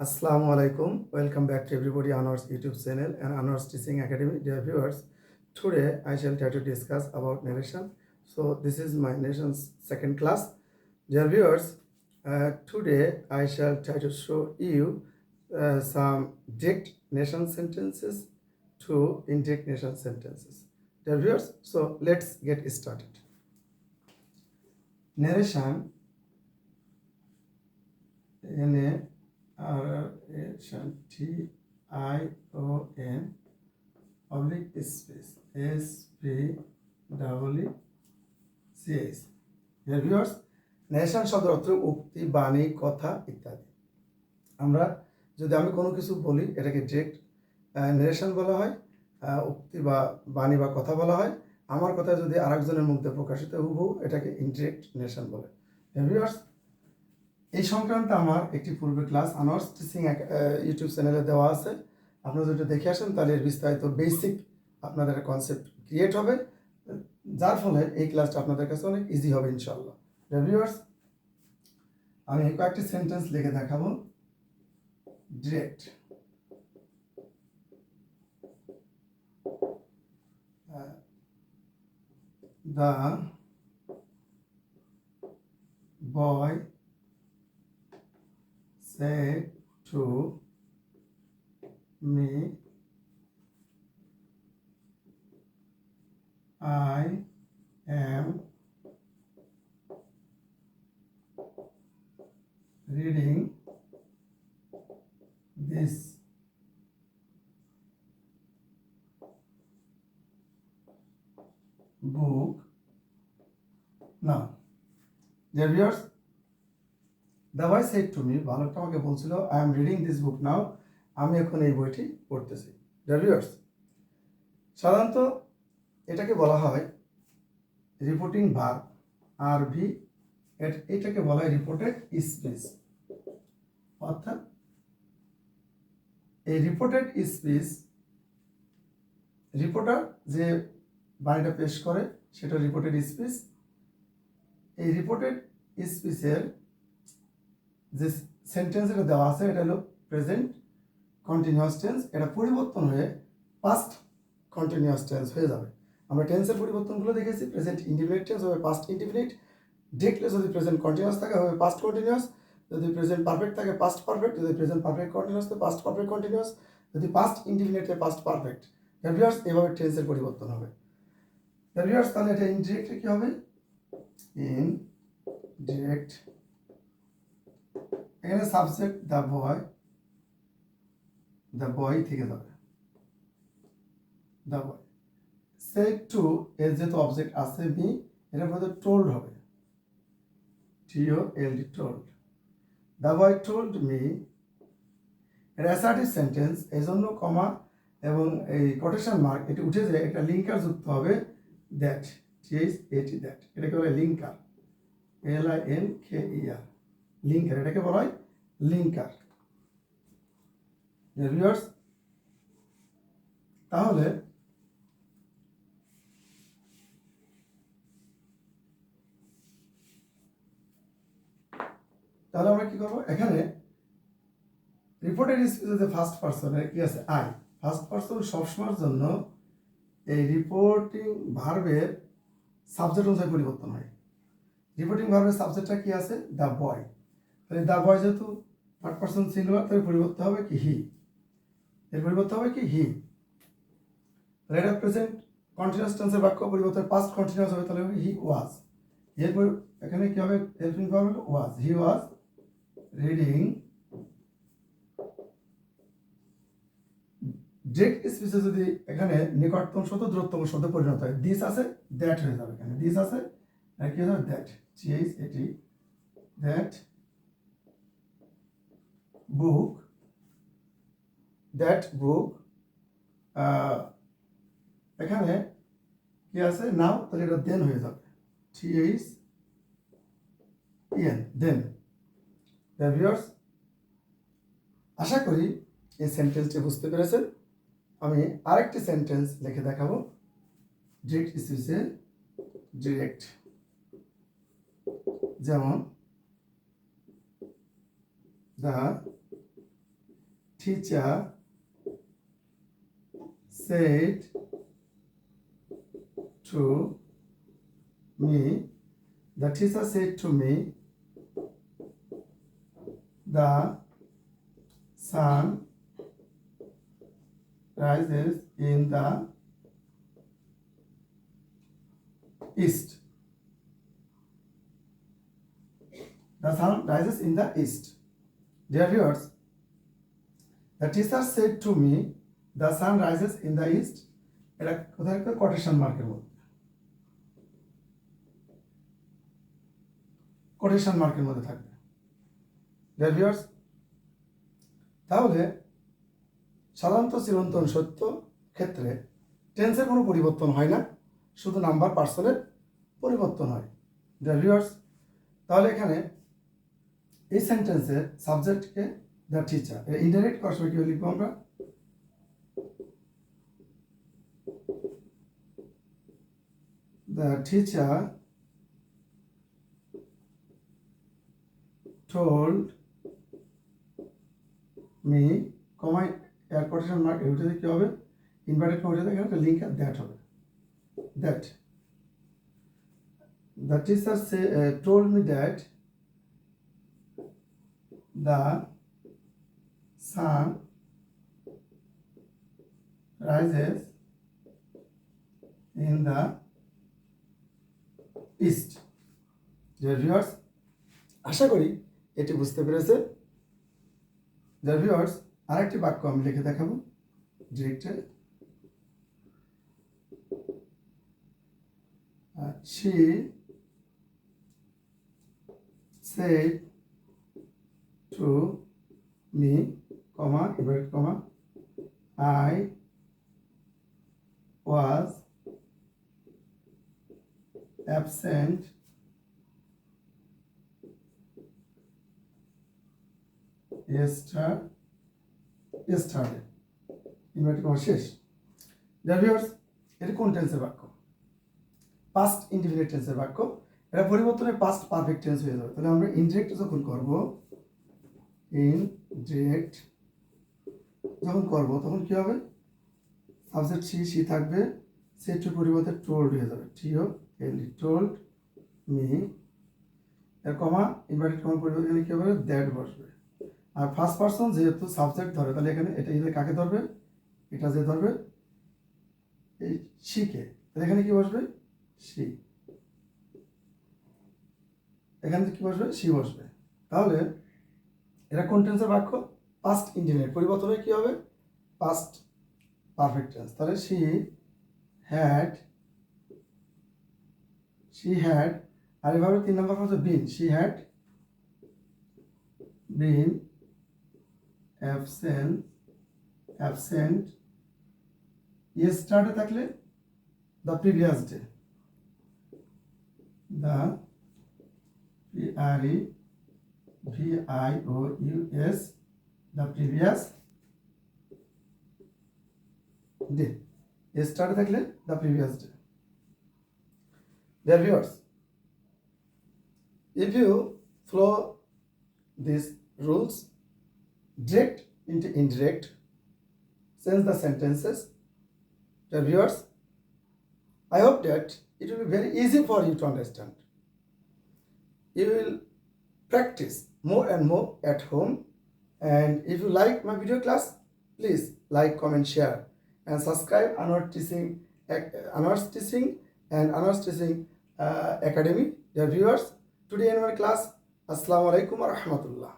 Assalamu alaikum. Welcome back to everybody on our YouTube channel and on our Teaching Academy. Dear viewers, today I shall try to discuss about narration. So, this is my narration's second class. Dear viewers, uh, today I shall try to show you uh, some dict narration sentences to indict narration sentences. Dear viewers, so let's get started. Narration in a T I O N oblique space S P W E C S. Dear viewers, narration শব্দের অর্থ উক্তি বাণী কথা ইত্যাদি আমরা যদি আমি কোনো কিছু বলি এটাকে ডিরেক্ট ন্যারেশন বলা হয় উক্তি বা বাণী বা কথা বলা হয় আমার কথা যদি আরেকজনের মুখে প্রকাশিত হুবহু এটাকে ইনডিরেক্ট ন্যারেশন বলে ভিউয়ার্স এই সংক্রান্ত আমার একটি পূর্বে ক্লাস, আনার্স টিচিং ইউটিউব চ্যানেলে দেওয়া আছে। আপনারা যদি দেখে আসেন, তাহলে এর বিস্তারিত বেসিক আপনাদের কনসেপ্ট ক্রিয়েট হবে। যার ফলে এই ক্লাসটা আপনাদের কাছে অনেক ইজি হবে ইনশাল্লাহ ভিউয়ার্স আমি কয়েকটি সেন্টেন্স লিখে দেখাবো। Direct the boy said to me, I am reading this book now. Dear viewers, the boy said to me, বালকটা আমাকে বলছিল I am reading this book now আমি এখন এই বইটি পড়তেছি। ডিয়ার ভিউয়ার্স সাধারণত এটাকে বলা হয় রিপোর্টিং ভার আর ভি এটাকে বলা হয় রিপোর্টেড স্পিচ অর্থাৎ এই রিপোর্টেড স্পিচ রিপোর্টার যে বাণীটা পেশ করে সেটা রিপোর্টেড স্পিচ এই রিপোর্টেড স্পিচের যে সেন্টেন্স এটা দেওয়া আছে, এটা হলো প্রেজেন্ট কন্টিনিউয়াস টেন্স এটা পরিবর্তন হয়ে পাস্ট কন্টিনিউয়াস টেন্স হয়ে যাবে। আমরা টেন্সের পরিবর্তনগুলো দেখেছি প্রেজেন্ট ইন্ডিফিনিট টেন্স হবে পাস্ট ইন্ডিফিনিট দেখলে যদি প্রেজেন্ট কন্টিনিউয়াস থাকে, হবে পাস্ট কন্টিনিউয়াস যদি প্রেজেন্ট পারফেক্ট থাকে পাস্ট পারফেক্ট যদি প্রেজেন্ট পারফেক্ট কন্টিনিউয়াস তো পাস্ট পারফেক্ট কন্টিনিউয়াস যদি পাস্ট ইন্ডিফিনিট হয় পাস্ট পারফেক্ট ভিউয়ার্স এভাবে টেন্সের পরিবর্তন হবে। ভিউয়ার্স তাহলে এটা ইনডিরেক্টে কী হবে? ইন ডিরেক্ট এখানে subject the boy the boy থেকে যাবে। দ্য বয় সে টু এর যেহেতু অবজেক্ট আছে মি এটার মধ্যে টোল্ড হবে। T O L D told the boy told me এটা অ্যাসার্টিভ সেন্টেন্স জন্য কমা এবং এই কোটেশন মার্ক এটি উঠে যায় একটা লিঙ্কার যুক্ত হবে দ্যাট টিএইচ এটি দ্যাট এটাকে বলে linker L I N K E R linker এটাকে বলা হয় লিঙ্কার তাহলে তাহলে আমরা কি করব? এখানে রিপোর্টেড স্পিচে যে ফার্স্ট পার্সনের কি আছে? আই ফার্স্ট পার্সন সবসময়ের জন্য এই রিপোর্টিং ভার্বের সাবজেক্ট অনুযায়ী পরিবর্তন হয়। রিপোর্টিং ভার্বের সাবজেক্টটা কি আছে? দ্য বয় তাহলে দা বয় যেহেতু থার্ড পার্সন সিঙ্গুলার তাহলে পরিবর্তন হবে কি হি এর পরিবর্তন হবে কি হি তাহলে এটা প্রেজেন্ট কন্টিনিউয়াস টেন্সের বাক্য পরিবর্তন পাস্ট কন্টিনিউয়াস হবে, তাহলে হি ওয়াজ এরপর এখানে কি হবে? Helping verb was he was reading direct স্পিচে যদি এখানে নিকটতম শব্দ দূরতম শব্দ পরিণত হয় দিস আছে দ্যাট হয়ে যাবে এখানে। দিস আছে আর কি হয়ে যাবে? দ্যাট চিএইচ এটি দ্যাট বুক দ্যাট বুক এখানে কি আছে? নাও তাহলে এটা দেন হয়ে যাবে। T H E N then viewers আশা করি এই সেন্টেন্সটি বুঝতে পেরেছেন। আমি আরেকটি সেন্টেন্স লিখে দেখাবো। ডিরেক্ট স্পিচে ডিরেক্ট যেমন, the teacher said to me, the teacher said to me, the sun rises in the east. The sun rises in the east. Dear viewers, the teacher said to me, the sun rises in the east. এটা কোথায় একটা quotation মার্কের মধ্যে। Quotation মার্কের মধ্যে থাকবে। Dear viewers তাহলে সাধারণত চিরন্তন সত্য ক্ষেত্রে টেন্সের কোনো পরিবর্তন হয় না শুধু নাম্বার পার্সনের পরিবর্তন হয়। ডিয়ার ভিউয়ার্স তাহলে এখানে এই সেন্টেন্সের সাবজেক্টকে দ্য টিচার করার সময় কীভাবে লিখব আমরা? The teacher told me কমাই এয়ার কোটেশন মার্ক ওইটাতে কী হবে? ইনভার্টেড কমাইটাতে এখানে একটা লিঙ্ক দ্যাট হবে। That teacher say, uh, told me that the sun rises in the east dear viewers আশা করি এটি বুঝতে পেরেছে। ডিয়ার ভিউয়ার্স আরেকটি বাক্য আমি লিখে দেখাবো। Director she said to me comma inverted comma, I was absent yester- yesterday. Inverted comma শেষ। ভিউয়ার্স এটা কোন টেন্সের বাক্য? পাস্ট ইনডিফিনিট টেন্সের বাক্য। এটা পরিবর্তনে পাস্ট পারফেক্ট টেন্স হয়ে যাবে। তাহলে আমরা ইনডিরেক্ট যখন করব ইনডিরেক্ট যখন করব, তখন কি হবে? সাবজেক্ট সি সি থাকবে সেটুর পরিবর্তে টোল্ড হয়ে যাবে। টিও এল টোল্ড মি এর কমা ইনভার্টেড কমার পরিবর্তে এখানে কী হবে? দ্যাট বসবে। আর ফার্স্ট পার্সন যেহেতু সাবজেক্ট ধরে, তাহলে এখানে এটা এদের কাকে ধরবে? এটা যে ধরবে? এই শিকে তাহলে এখানে কি বসবে? সি এখানে কি বসবে? সি বসবে। তাহলে এটা কোন টেন্সের বাক্য? পাস্ট ইন্ডিফিনিট পরিবর্তন কি হবে? পাস্ট পারফেক্ট টেন্স তাহলে সি হ্যাড সি হ্যাড আর এভাবে তিন নম্বর হচ্ছে been she had been absent absent yesterday থাকলে the previous day the R E V I O U S the previous day yesterday থাকলে the previous day Dear viewers, if you follow these rules, direct into indirect, sense the sentences, dear viewers, I hope that it will be very easy for you to understand. You will practice more and more at home. And if you like my video class, please like, comment, share, and subscribe Anwar Teaching, Anwar's Teaching and Anwar's Teaching uh, Academy. Dear viewers, today in my class, Assalamu alaikum wa.